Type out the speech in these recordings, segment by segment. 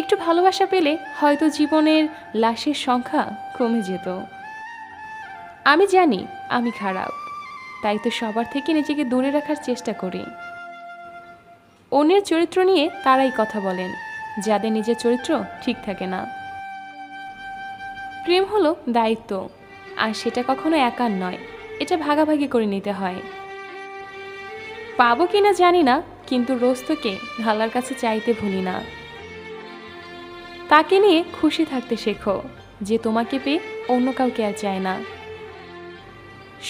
একটু ভালোবাসা পেলে হয়তো জীবনের লাশের সংখ্যা কমে যেত। আমি জানি আমি খারাপ, তাই তো সবার থেকে নিজেকে দূরে রাখার চেষ্টা করি। অন্যের চরিত্র নিয়ে তারাই কথা বলেন, যাদের নিজের চরিত্র ঠিক থাকে না। প্রেম হলো দায়িত্ব, আর সেটা কখনো একার নয়, এটা ভাগাভাগি করে নিতে হয়। পাবো কিনা জানি না, কিন্তু রোজ তোকে আল্লাহর কাছে চাইতে ভুলি না। তাকে নিয়ে খুশি থাকতে শেখো যে তোমাকে পেয়ে অন্য কাউকে আর চায় না।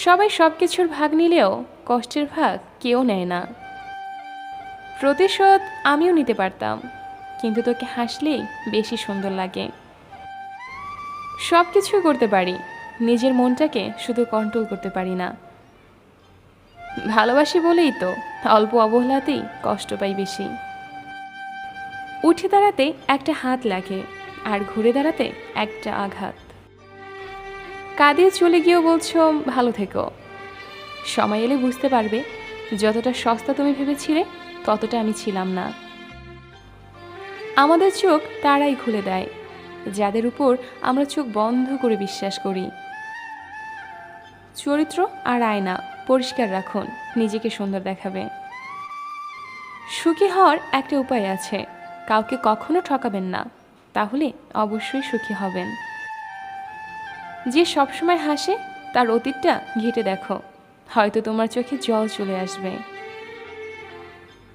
সবাই সব কিছুর ভাগ নিলেও কষ্টের ভাগ কেউ নেয় না। প্রতিশোধ আমিও নিতে পারতাম, কিন্তু তোকে হাসলেই বেশি সুন্দর লাগে। সব কিছুই করতে পারি, নিজের মনটাকে শুধু কন্ট্রোল করতে পারি না। ভালোবাসি বলেই তো অল্প অবহেলাতেই কষ্ট পাই বেশি। উঠে দাঁড়াতে একটা হাত লাগে আর ঘুরে দাঁড়াতে একটা আঘাত। কাঁদিয়ে চলে গিয়েও বলছো, ভালো থেকো। সময় এলে বুঝতে পারবে, যতটা সস্তা তুমি ভেবেছিলে, ততটা আমি ছিলাম না। আমাদের চোখ তারাই খুলে দেয়, যাদের উপর আমরা চোখ বন্ধ করে বিশ্বাস করি। চরিত্র আর আয়না পরিষ্কার রাখুন, নিজেকে সুন্দর দেখাবে। সুখী হওয়ার একটা উপায় আছে। কাউকে কখনো ঠকাবেন না, তাহলে অবশ্যই সুখী হবেন। যে সবসময় হাসে, তার অতীতটা ঘেটে দেখো, হয়তো তোমার চোখে জল চলে আসবে।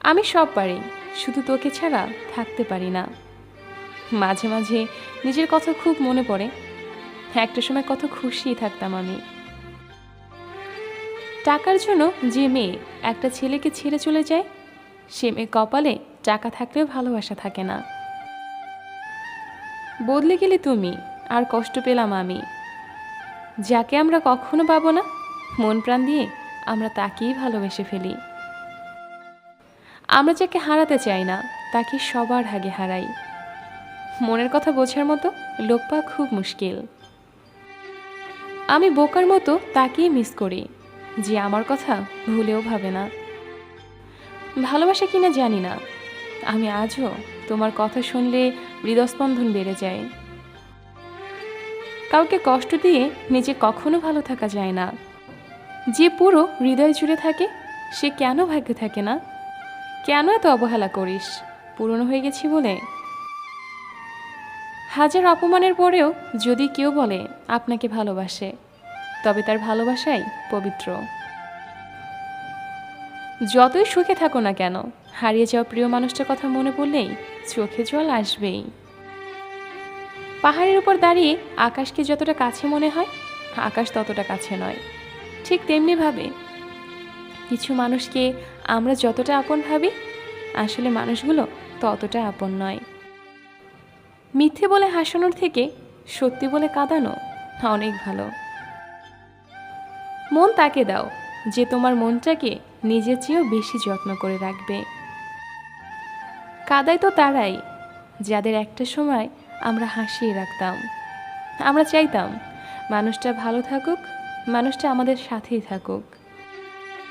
আমি সব পারি, শুধু তোকে ছাড়া থাকতে পারি না। মাঝে মাঝে নিজের কথা খুব মনে পড়ে, একটা সময় কত খুশি থাকতাম আমি। টাকার জন্য যে মেয়ে একটা ছেলেকে ছেড়ে চলে যায় সে মেয়ে কপালে টাকা থাকলেও ভালোবাসা থাকে না। বদলে গেলে তুমি, আর কষ্ট পেলাম আমি। যাকে আমরা কখনো পাবো না, মন প্রাণ দিয়ে আমরা তাকেই ভালোবেসে ফেলি। আমরা যাকে হারাতে চাই না, তাকে সবার আগে হারাই। মনের কথা বোঝার মতো লোক পাওয়া খুব মুশকিল। আমি বোকার মতো তাকেই মিস করি, যে আমার কথা ভুলেও ভাবে না। ভালোবাসা কিনা জানি না। আমি আজও তোমার কথা শুনলে হৃদস্পন্দন বেড়ে যায়। কাউকে কষ্ট দিয়ে নিজে কখনো ভালো থাকা যায় না। যে পুরো হৃদয় জুড়ে থাকে, সে কেন ভাগ্যে থাকে না? কেন এত অবহেলা করিস? পুরনো হয়ে গেছি বলে? হাজার অপমানের পরেও যদি কেউ বলে, আপনাকে ভালোবাসে, তবে তার ভালোবাসাই পবিত্র। যতই সুখে থাকো না কেন, হারিয়ে যাওয়া প্রিয় মানুষটার কথা মনে পড়লেই চোখে জল আসবেই। পাহাড়ের উপর দাঁড়িয়ে আকাশকে যতটা কাছে মনে হয়? আকাশ ততটা কাছে নয়। ঠিক তেমনিভাবে কিছু মানুষকে আমরা যতটা আপন ভাবি, আসলে মানুষগুলো ততটা আপন নয়। মিথ্যে বলে হাসানোর থেকে সত্যি বলে কাঁদানো অনেক ভালো। মন তাকে দাও। যে তোমার মনটাকে নিজের চেয়েও বেশি যত্ন করে রাখবে। কাদাই তো তারাই, যাদের একটা সময় আমরা হাসিয়ে রাখতাম। আমরা চাইতাম, মানুষটা ভালো থাকুক, মানুষটা আমাদের সাথেই থাকুক।